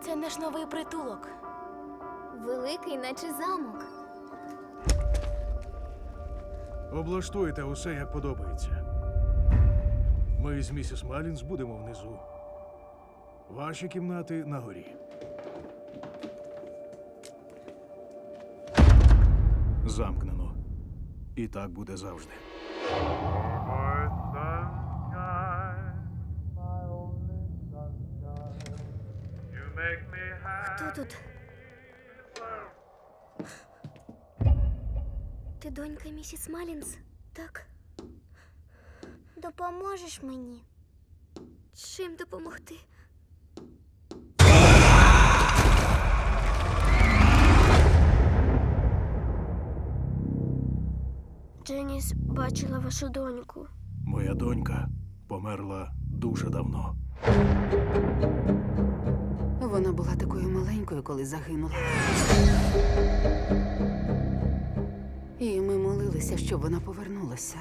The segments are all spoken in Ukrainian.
Це наш новий притулок. Великий, наче замок. Облаштуйте усе як подобається. Ми з місіс Малінс будемо внизу. Ваші кімнати на горі. Замкнено. І так буде завжди. Хто тут? Ти донька місіс Малінс? Так. Допоможеш мені? Чим допомогти? Дженіс бачила вашу доньку. Моя донька померла дуже давно. Маленькою, коли загинула. І ми молилися, щоб вона повернулася.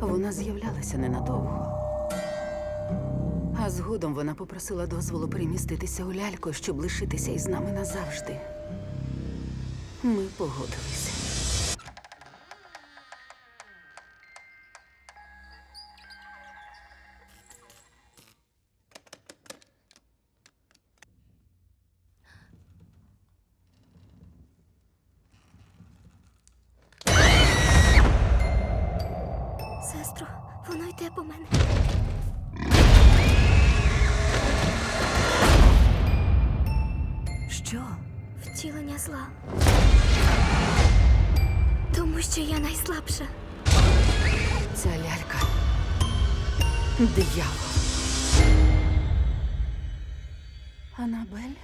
Вона з'являлася ненадовго. А згодом вона попросила дозволу переміститися у ляльку, щоб лишитися із нами назавжди. Ми погодилися. Воно йде по мене. Що? Втілення зла. Тому що я найслабша. Ця лялька. Диявол. Анабель?